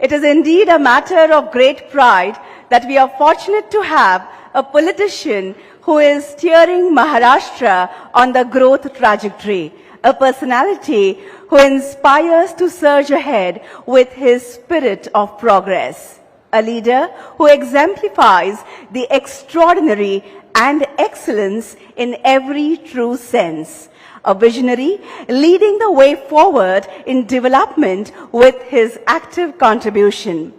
It is indeed a matter of great pride that we are fortunate to have a politician who is steering Maharashtra on the growth trajectory, a personality who inspires to surge ahead with his spirit of progress, a leader who exemplifies the extraordinary and excellence in every true sense a visionary leading the way forward in development with his active contribution.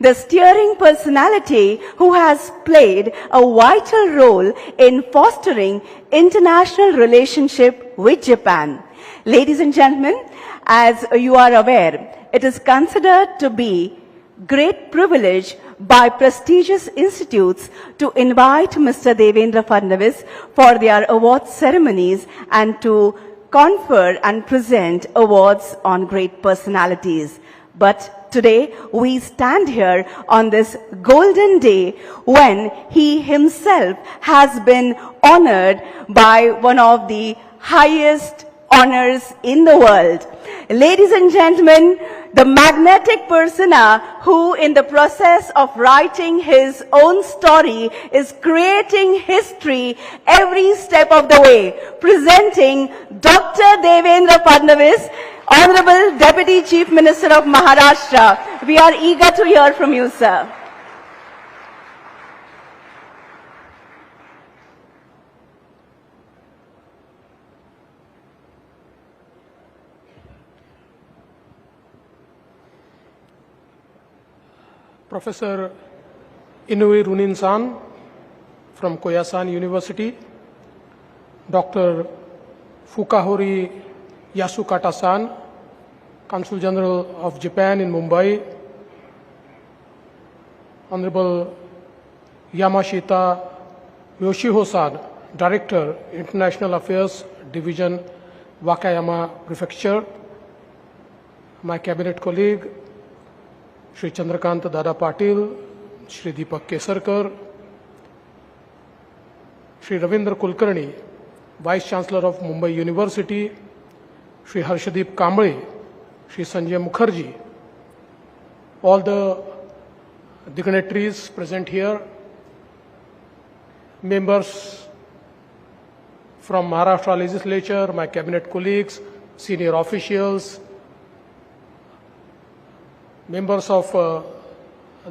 The steering personality who has played a vital role in fostering international relationship with Japan. Ladies and gentlemen, as you are aware, it is considered to be great privilege by prestigious institutes to invite Mr. Devendra Fadnavis for their award ceremonies and to confer and present awards on great personalities. But today we stand here on this golden day when he himself has been honored by one of the highest honors in the world. Ladies and gentlemen, the magnetic persona who in the process of writing his own story is creating history every step of the way, presenting Dr. Devendra Fadnavis, Honorable Deputy Chief Minister of Maharashtra. We are eager to hear from you, sir. Professor Inouye Runin-san from Koyasan University, Dr. Fukahori Yasukata-san, Consul General of Japan in Mumbai, Honorable Yamashita Yoshiho-san, Director, International Affairs Division, Wakayama Prefecture, my cabinet colleague, Shri Chandrakant Dada Patil Shri Deepak Kesarkar Shri Ravindra Kulkarni vice chancellor of Mumbai university Shri Harshdeep Kamble Shri Sanjay Mukherjee all the dignitaries present here members from Maharashtra legislature my cabinet colleagues senior officials members of uh,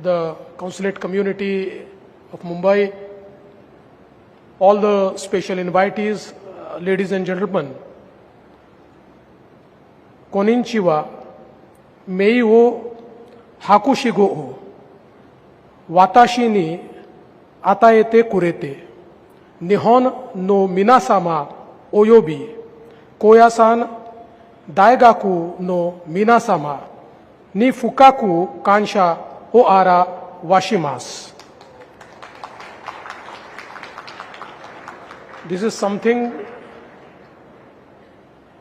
the consulate community of Mumbai, all the special invitees, uh, ladies and gentlemen, Koninchiwa, mei wo hakushi go ho, watashi ni ataete kurete, nihon no minasama oyobi, koyasan daigaku no minasama, ni fukaku kansha o ara washimasu. This is something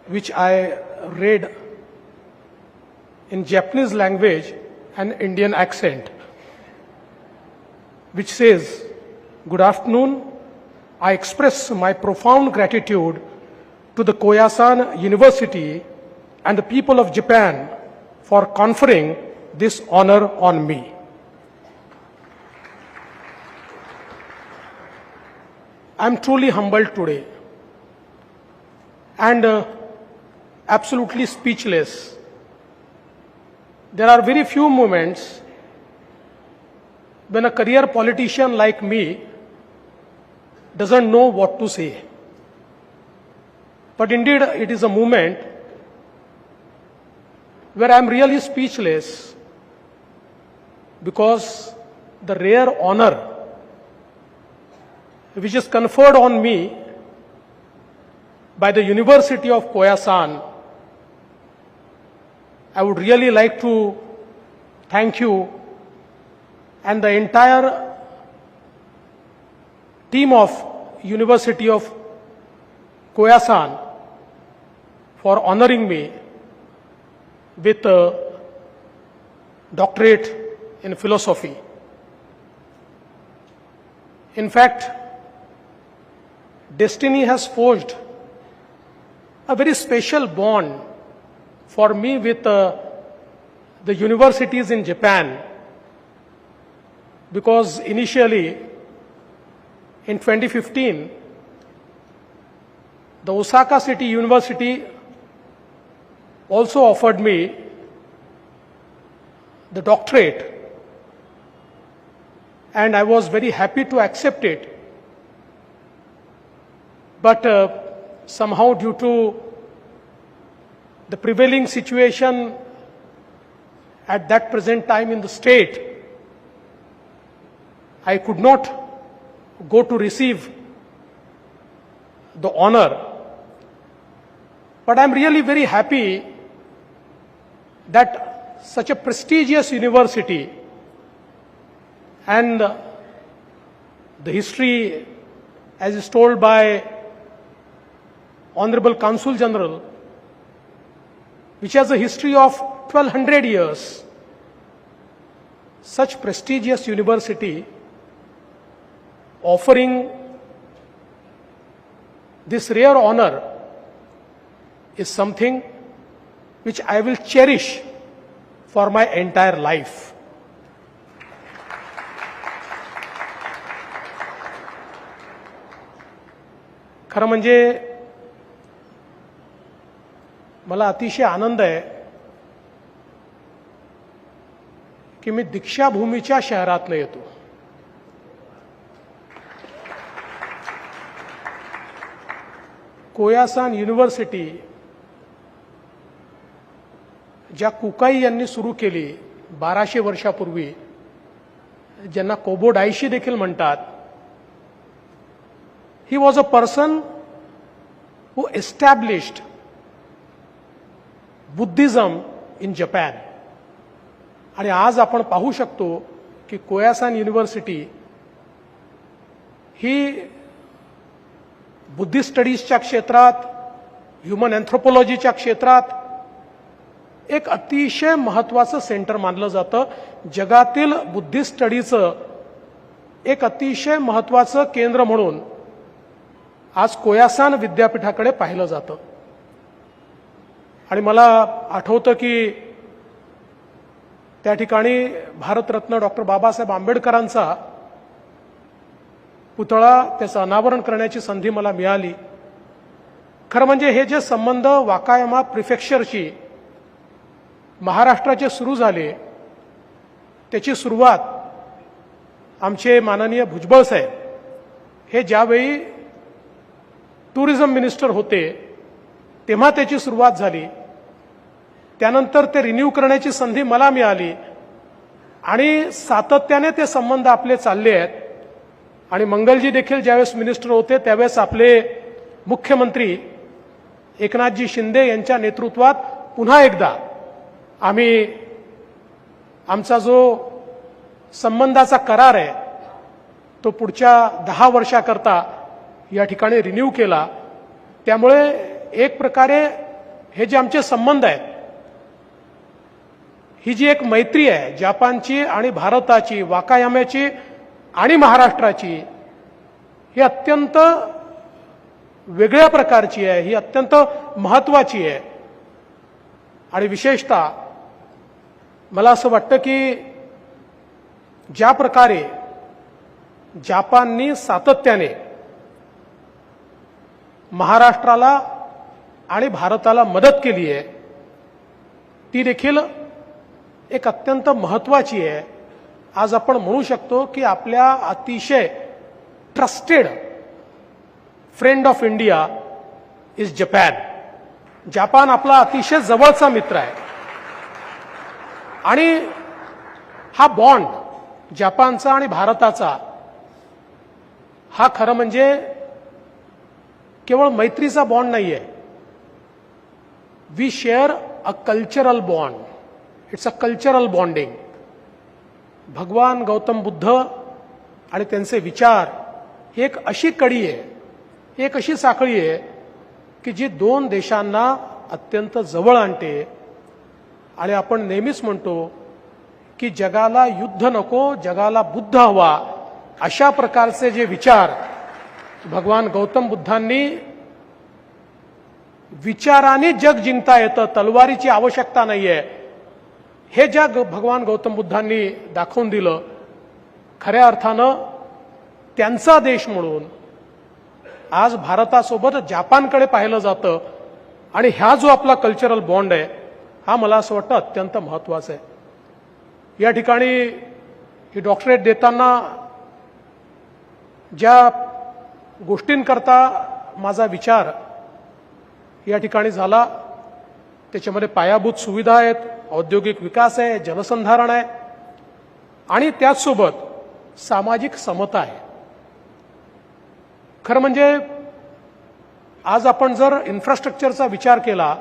which I read in Japanese language and Indian accent, which says, Good afternoon. I express my profound gratitude to the Koyasan University and the people of Japan for conferring this honor on me. I'm truly humbled today and uh, absolutely speechless. There are very few moments when a career politician like me doesn't know what to say. But indeed, it is a moment where I'm really speechless because the rare honor which is conferred on me by the University of Koyasan, I would really like to thank you and the entire team of University of Koyasan for honoring me with a doctorate in philosophy. In fact, destiny has forged a very special bond for me with uh, the universities in Japan because initially in 2015 the Osaka City University also offered me the doctorate and I was very happy to accept it. But uh, somehow due to the prevailing situation at that present time in the state, I could not go to receive the honor. But I'm really very happy that such a prestigious university and the history, as is told by Honorable Consul General, which has a history of 1200 years, such prestigious university offering this rare honor is something which I will cherish for my entire life. खरं म्हणजे मला अतिशय आनंद आहे की मी दीक्षाभूमीच्या शहरातनं येतो Koyasan university ज्या कुकाई यांनी सुरू केली बाराशे वर्षापूर्वी ज्यांना कोबोडायशी देखील म्हणतात he was a person who established Buddhism in Japan. आणि आज आपण पाहू शकतो की कोयासान युनिव्हर्सिटी ही बुद्धिस्ट स्टडीजच्या क्षेत्रात ह्युमन अँथ्रोपॉलॉजीच्या क्षेत्रात एक अतिशय महत्वाचं सेंटर मानलं जातं. जगातील बुद्धिस्ट स्टडीचं एक अतिशय महत्वाचं केंद्र म्हणून आज कोयासान विद्यापीठाकडे पाहिलं जातं. आणि मला आठवतं की त्या ठिकाणी भारतरत्न डॉक्टर बाबासाहेब आंबेडकरांचा पुतळा त्याचं अनावरण करण्याची संधी मला मिळाली. खरं म्हणजे हे जे संबंध वाकायमा प्रिफेक्चरशी महाराष्ट्राचे सुरू झाले. त्याची सुरुवात आमचे माननीय भुजबळ साहेब हे ज्यावेळी टुरिझम मिनिस्टर होते तेव्हा त्याची सुरुवात झाली. त्यानंतर ते रिन्यू करण्याची संधी मला मिळाली आणि सातत्याने ते संबंध आपले चालले आहेत. आणि मंगलजी देखील ज्यावेळेस मिनिस्टर होते त्यावेळेस आपले मुख्यमंत्री एकनाथजी शिंदे यांच्या नेतृत्वात पुन्हा एकदा आम्ही आमचा जो संबंधाचा करार आहे तो पुढच्या दहा वर्षाकरता या ठिकाणी रिन्यू केला. त्यामुळे एक प्रकारे हे जे आमचे संबंध आहेत ही जी एक मैत्री आहे जपानची आणि भारताची वाकायाम्याची आणि महाराष्ट्राची ही अत्यंत वेगळ्या प्रकारची आहे ही अत्यंत महत्वाची आहे. आणि विशेषतः मला असं वाटतं की ज्या प्रकारे जापाननी सातत्याने महाराष्ट्राला आणि भारताला मदत केली आहे ती देखील एक अत्यंत महत्वाची आहे. आज आपण म्हणू शकतो की आपल्या अतिशय trusted friend of India is Japan Japan आपला अतिशय जवळचा मित्र आहे. आणि हा बॉन्ड जपानचा आणि भारताचा हा खरं म्हणजे केवळ मैत्रीचा बॉन्ड नाही आहे we share a cultural bond it's a cultural bonding Bhagwan Gautam Buddha आणि त्यांचे विचार ही एक अशी कडी आहे एक अशी साखळी आहे की जी दोन देशांना अत्यंत जवळ आणते. आणि आपण नेहमीच म्हणतो की जगाला युद्ध नको जगाला बुद्ध हवा. अशा प्रकारचे जे विचार भगवान गौतम बुद्धांनी विचाराने जग जिंकता येतं तलवारीची आवश्यकता नाहीये. हे ज्या ग- भगवान गौतम बुद्धांनी दाखवून दिलं. खऱ्या अर्थानं त्यांचा देश म्हणून आज भारतासोबत जपानकडे पाहिलं जातं आणि ह्या जो आपला कल्चरल बॉन्ड आहे हा मला असं वाटतं अत्यंत महत्त्वाचा आहे. या ठिकाणी ही डॉक्टरेट देताना ज्या गोष्टींकरता माझा विचार या ठिकाणी झाला त्याच्यामध्ये पायाभूत सुविधा आहेत औद्योगिक विकास आहे जनसंधारण आहे आणि त्याचसोबत सामाजिक समता आहे. खरं म्हणजे आज आपण जर इन्फ्रास्ट्रक्चरचा विचार केला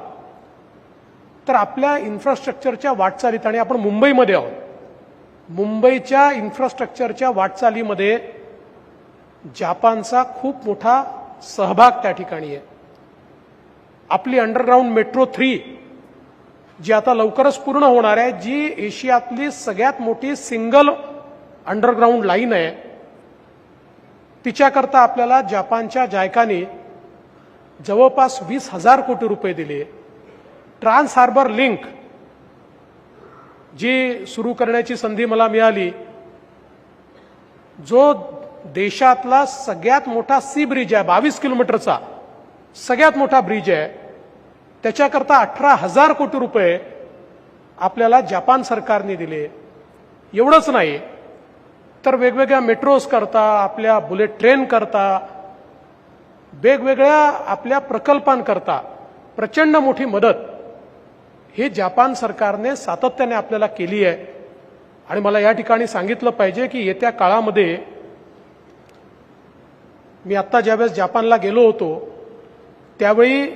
तर आपल्या इन्फ्रास्ट्रक्चरच्या वाटचालीत आणि आपण मुंबईमध्ये आहोत. मुंबईच्या इन्फ्रास्ट्रक्चरच्या वाटचालीमध्ये जापानचा खूप मोठा सहभाग त्या ठिकाणी आहे. आपली अंडरग्राऊंड मेट्रो थ्री जी आता लवकरच पूर्ण होणार आहे जी एशियातली सगळ्यात मोठी सिंगल अंडरग्राऊंड लाईन आहे. तिच्याकरता आपल्याला जापानच्या जायकाने जवळपास वीस हजार कोटी रुपये दिले. ट्रान्स हार्बर लिंक जी सुरू करण्याची संधी मला मिळाली जो देशातला सगळ्यात मोठा सी ब्रिज आहे बावीस किलोमीटरचा सगळ्यात मोठा ब्रिज आहे त्याच्याकरता अठरा हजार कोटी रुपये आपल्याला जपान सरकारने दिले. एवढंच नाही तर वेगवेगळ्या मेट्रोज करता आपल्या बुलेट ट्रेन करता वेगवेगळ्या आपल्या प्रकल्पांकरता प्रचंड मोठी मदत हे जपान सरकारने सातत्याने आपल्याला केली आहे. आणि मला या ठिकाणी सांगितलं पाहिजे की येत्या काळामध्ये मी आत्ता ज्यावेळेस जपानला गेलो होतो त्यावेळी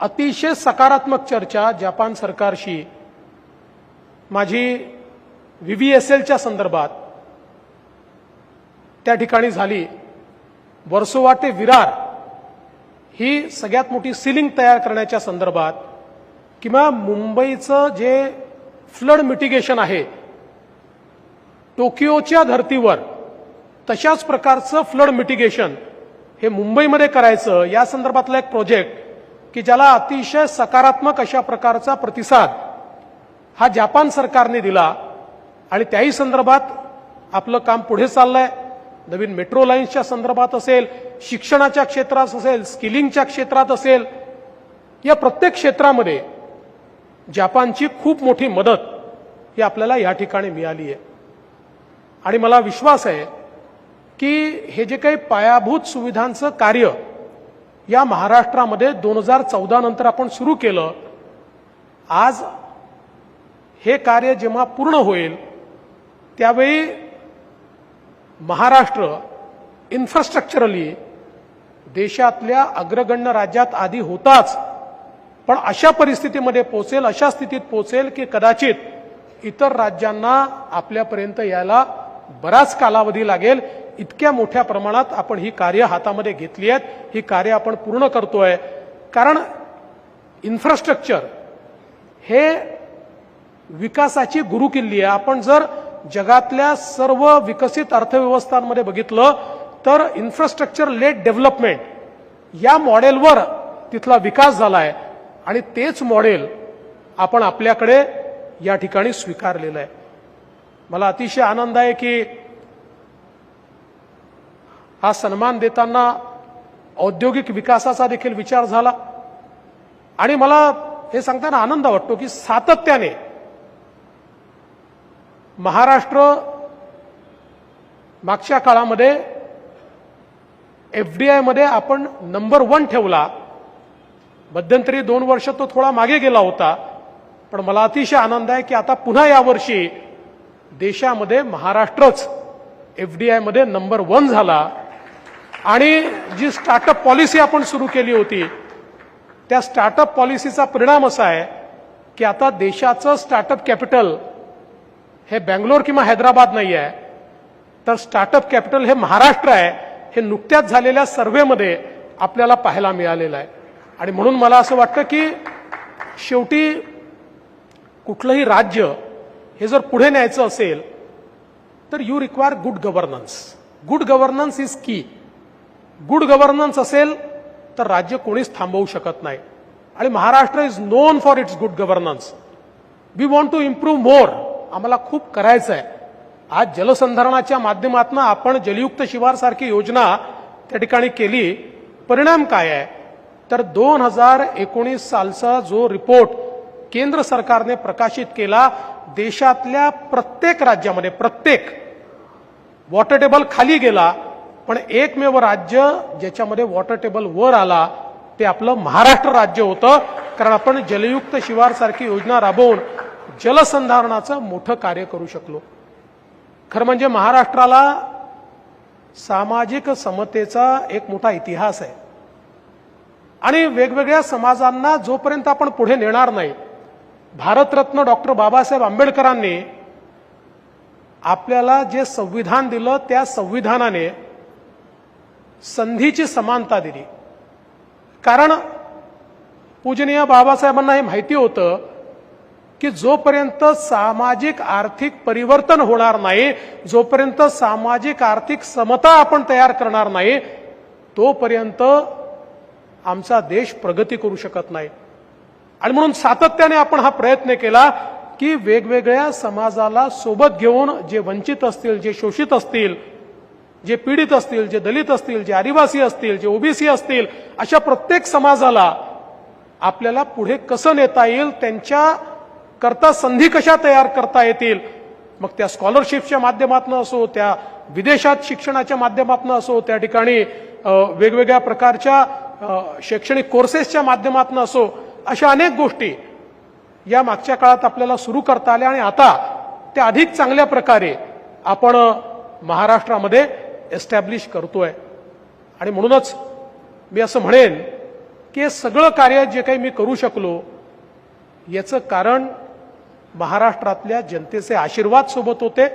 अतिशय सकारात्मक चर्चा जपान सरकारशी माझी व्ही व्ही एस एलच्या संदर्भात त्या ठिकाणी झाली. वर्सोवा ते विरार ही सगळ्यात मोठी सिलिंग तयार करण्याच्या संदर्भात किंवा मुंबईचं जे फ्लड मिटिगेशन आहे टोकियोच्या धर्तीवर तशाच प्रकारचं फ्लड मिटिगेशन हे मुंबईमध्ये करायचं या संदर्भातला एक प्रोजेक्ट की ज्याला अतिशय सकारात्मक अशा प्रकारचा प्रतिसाद हा जपान सरकारने दिला आणि त्याही संदर्भात आपलं काम पुढे चाललंय. नवीन मेट्रो लाईन्सच्या संदर्भात असेल शिक्षणाच्या क्षेत्रात असेल स्किलिंगच्या क्षेत्रात असेल या प्रत्येक क्षेत्रामध्ये जपानची खूप मोठी मदत ही आपल्याला या ठिकाणी मिळाली आहे. आणि मला विश्वास आहे की हे जे काही पायाभूत सुविधांचं कार्य या महाराष्ट्रामध्ये दोन हजार चौदा नंतर आपण सुरू केलं आज हे कार्य जेव्हा पूर्ण होईल त्यावेळी महाराष्ट्र इन्फ्रास्ट्रक्चरली देशातल्या अग्रगण्य राज्यात आधी होताच पण अशा परिस्थितीमध्ये पोचेल अशा स्थितीत पोचेल की कदाचित इतर राज्यांना आपल्यापर्यंत यायला बराच कालावधी लागेल. इतक्या मोठ्या प्रमाणात आपण ही कार्य हातामध्ये घेतली आहेत. ही कार्य आपण पूर्ण करतोय. कारण इन्फ्रास्ट्रक्चर हे विकासाची गुरुकिल्ली आहे. आपण जर जगातल्या सर्व विकसित अर्थव्यवस्थांमध्ये बघितलं तर इन्फ्रास्ट्रक्चर लेट डेव्हलपमेंट या मॉडेलवर तिथला विकास झाला आहे आणि तेच मॉडेल आपण आपल्याकडे या ठिकाणी स्वीकारलेलं आहे. मला अतिशय आनंद आहे की हा सन्मान देताना औद्योगिक विकासाचा देखील विचार झाला. आणि मला हे सांगताना आनंद वाटतो की सातत्याने महाराष्ट्र मागच्या काळामध्ये एफडीआयमध्ये आपण नंबर वन ठेवला. मध्यंतरी दोन वर्ष तो थोडा मागे गेला होता. पण मला अतिशय आनंद आहे की आता पुन्हा यावर्षी देशामध्ये महाराष्ट्रच एफ डी आयमध्ये नंबर वन झाला. आणि जी स्टार्टअप पॉलिसी आपण सुरू केली होती त्या स्टार्टअप पॉलिसीचा परिणाम असा आहे की आता देशाचं स्टार्टअप कॅपिटल हे बँगलोर किंवा हैदराबाद नाही आहे. तर स्टार्टअप कॅपिटल हे महाराष्ट्र आहे हे नुकत्याच झालेल्या सर्व्हेमध्ये आपल्याला पाहायला मिळालेलं आहे. आणि म्हणून मला असं वाटतं की शेवटी कुठलंही राज्य हे जर पुढे न्यायचं असेल तर you require good governance good governance is की गुड गव्हर्नन्स असेल तर राज्य कोणीच थांबवू शकत नाही. आणि Maharashtra is known for its good governance we want to improve more आम्हाला खूप करायचं आहे आज जलसंधारणाच्या माध्यमातून आपण जलयुक्त शिवारसारखी योजना त्या ठिकाणी केली. परिणाम काय आहे? तर दोन हजार एकोणीस सालचा जो रिपोर्ट केंद्र सरकारने प्रकाशित केला देशातल्या प्रत्येक राज्यामध्ये प्रत्येक वॉटर टेबल खाली गेला पण एकमेव राज्य ज्याच्यामध्ये वॉटर टेबल वर आला ते आपलं महाराष्ट्र राज्य होतं. कारण आपण जलयुक्त शिवार सारखी योजना राबवून जलसंधारणाचं मोठं कार्य करू शकलो. खरं म्हणजे महाराष्ट्राला सामाजिक समतेचा एक मोठा इतिहास आहे. आणि वेगवेगळ्या समाजांना जोपर्यंत आपण पुढे नेणार नाही भारतरत्न डॉक्टर बाबासाहेब आंबेडकरांनी आपल्याला जे संविधान दिलं त्या संविधानाने संधीची समानता दिली. कारण पूजनीय बाबासाहेबांना हे माहिती होतं की जोपर्यंत सामाजिक आर्थिक परिवर्तन होणार नाही जोपर्यंत सामाजिक आर्थिक समता आपण तयार करणार नाही तोपर्यंत आमचा देश प्रगती करू शकत नाही. आणि म्हणून सातत्याने आपण हा प्रयत्न केला की वेगवेगळ्या समाजाला सोबत घेऊन जे वंचित असतील जे शोषित असतील जे पीडित असतील जे दलित असतील जे आदिवासी असतील जे ओबीसी असतील अशा प्रत्येक समाजाला आपल्याला पुढे कसं नेता येईल त्यांच्या करता संधी कशा तयार करता येतील? मग त्या स्कॉलरशिपच्या माध्यमातून असो त्या विदेशात शिक्षणाच्या माध्यमातून असो त्या ठिकाणी वेगवेगळ्या प्रकारच्या शैक्षणिक कोर्सेसच्या माध्यमातून असो अशा अनेक गोष्टी या मागच्या काळात आपल्याला सुरू करता आल्या आणि आता त्या अधिक चांगल्या प्रकारे आपण महाराष्ट्रामध्ये एस्टॅब्लिश करतोय. आणि म्हणूनच मी असं म्हणेन की हे सगळं कार्य जे काही मी करू शकलो याचं कारण महाराष्ट्रातल्या जनतेचे आशीर्वाद सोबत होते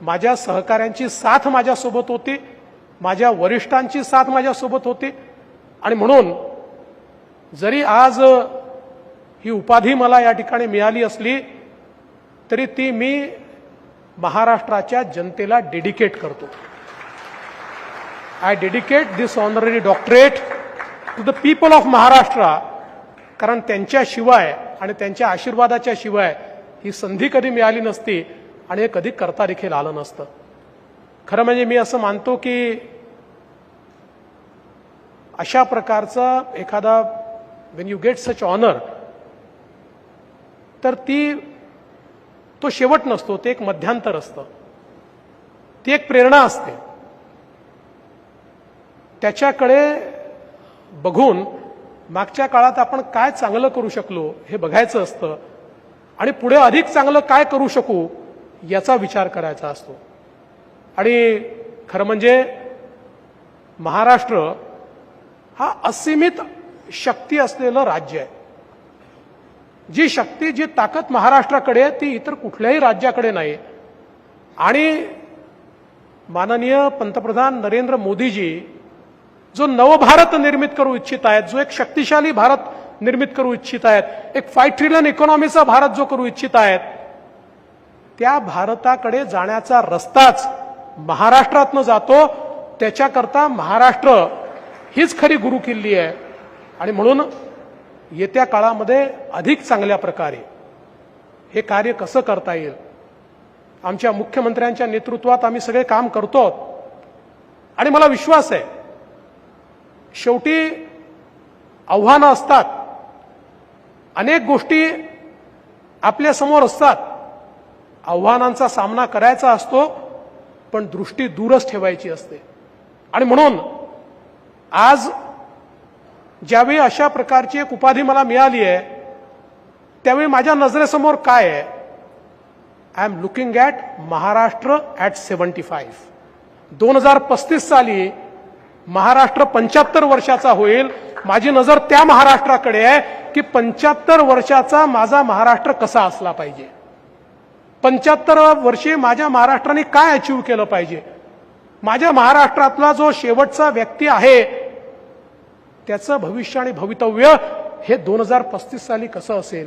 माझ्या सहकाऱ्यांची साथ माझ्यासोबत होती माझ्या वरिष्ठांची साथ माझ्यासोबत होती आणि म्हणून जरी आज ही उपाधी मला या ठिकाणी मिळाली असली तरी ती मी महाराष्ट्राच्या जनतेला डेडिकेट करतो. I dedicate this honorary doctorate to the people of Maharashtra कारण त्यांच्याशिवाय आणि त्यांच्या आशीर्वादाच्या शिवाय ही संधी कधी मिळाली नसती आणि हे कधी करता देखील आलं नसतं. खरं म्हणजे मी असं मानतो की अशा प्रकारचा एखादा when you get such honour तर ती तो शेवट नसतो ते एक मध्यांतर असतं. ती एक प्रेरणा असते. त्याच्याकडे बघून मागच्या काळात आपण काय चांगलं करू शकलो हे बघायचं असतं आणि पुढे अधिक चांगलं काय करू शकू याचा विचार करायचा असतो. आणि खरं म्हणजे महाराष्ट्र हा असीमित शक्ती असलेलं राज्य आहे. जी शक्ती जी ताकद महाराष्ट्राकडे आहे ती इतर कुठल्याही राज्याकडे नाही. आणि माननीय पंतप्रधान नरेंद्र मोदीजी जो नवभारत निर्मित करू इच्छित आहेत जो एक शक्तिशाली भारत निर्मित करू इच्छित आहेत एक फाईव्ह ट्रिलियन इकॉनॉमीचा भारत जो करू इच्छित आहेत त्या भारताकडे जाण्याचा रस्ताच महाराष्ट्रातनं जातो त्याच्याकरता महाराष्ट्र हीच खरी गुरु किल्ली आहे. आणि म्हणून येत्या काळामध्ये अधिक चांगल्या प्रकारे हे कार्य कसं करता येईल? आमच्या मुख्यमंत्र्यांच्या नेतृत्वात आम्ही सगळे काम करतो. आणि मला विश्वास आहे शेवटी आव्हानं असतात. अनेक गोष्टी आपल्यासमोर असतात. आव्हानांचा सामना करायचा असतो पण दृष्टी दूरच ठेवायची असते. आणि म्हणून आज ज्यावेळी अशा प्रकारची एक उपाधी मला मिळाली आहे त्यावेळी माझ्या नजरेसमोर काय आहे? I am looking at Maharashtra at seventy five दोन हजार पस्तीस साली महाराष्ट्र पंच्याहत्तर वर्षाचा होईल. माझी नजर त्या महाराष्ट्राकडे आहे की पंच्याहत्तर वर्षाचा माझा महाराष्ट्र कसा असला पाहिजे? पंच्याहत्तर वर्षी माझ्या महाराष्ट्राने काय अचीव केलं पाहिजे? माझ्या महाराष्ट्रातला जो शेवटचा व्यक्ती आहे त्याचं भविष्य आणि भवितव्य हे दोन हजार पस्तीस साली कसं असेल?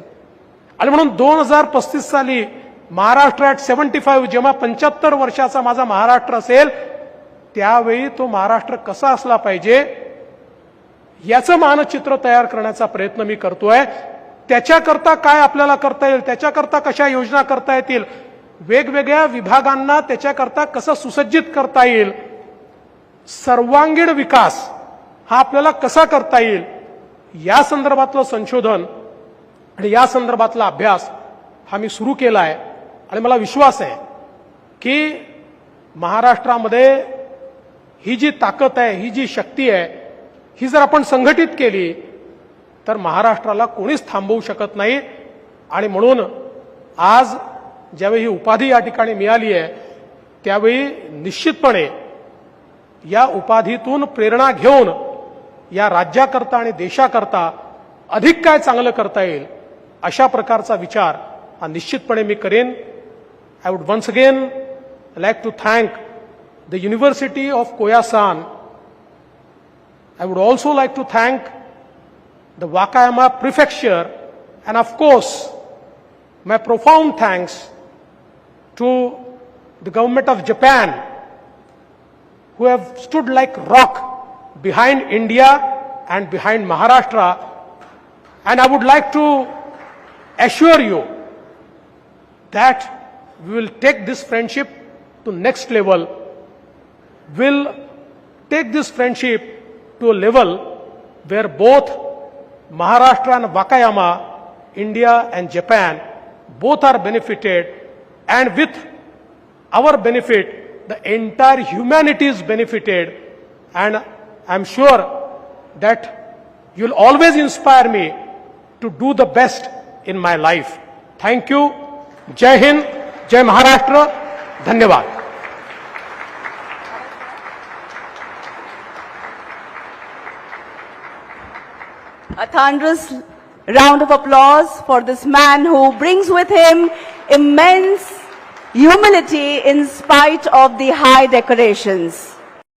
आणि म्हणून दोन हजार पस्तीस साली महाराष्ट्र ॲट सेव्हन्टी फाईव्ह जेव्हा पंच्याहत्तर वर्षाचा माझा महाराष्ट्र असेल त्यावेळी तो महाराष्ट्र कसा असला पाहिजे? याचं मानचित्र तयार करण्याचा प्रयत्न मी करतोय. त्याच्याकरता काय आपल्याला करता येईल? त्याच्याकरता कशा योजना करता येतील? वेगवेगळ्या विभागांना त्याच्याकरता कसं सुसज्जित करता येईल? सर्वांगीण विकास हा आपल्याला कसा करता येईल? या संदर्भातलं संशोधन आणि या संदर्भातला अभ्यास हा मी सुरू केला आहे आणि मला विश्वास आहे की महाराष्ट्रामध्ये ही जी ताकद आहे ही जी शक्ती आहे ही जर आपण संघटित केली तर महाराष्ट्राला कोणीच थांबवू शकत नाही. आणि म्हणून आज ज्यावेळी ही उपाधी या ठिकाणी मिळाली आहे त्यावेळी निश्चितपणे या उपाधीतून प्रेरणा घेऊन या राज्याकरता आणि देशाकरता अधिक काय चांगलं करता येईल अशा प्रकारचा विचार हा निश्चितपणे मी करेन. I would once again like to thank the university of Koyasan I would also like to thank the Wakayama prefecture, and of course my profound thanks to the government of Japan, who have stood like rock behind India and behind Maharashtra. And I would like to assure you that we will take this friendship to next level. Will take this friendship to a level where both Maharashtra and Wakayama, India and Japan, both are benefited, and with our benefit, the entire humanity is benefited, and I am sure that you'll always inspire me to do the best in my life. Thank you. Jai Hind, Jai Maharashtra. Dhanyawad. A thunderous round of applause for this man who brings with him immense humility in spite of the high decorations.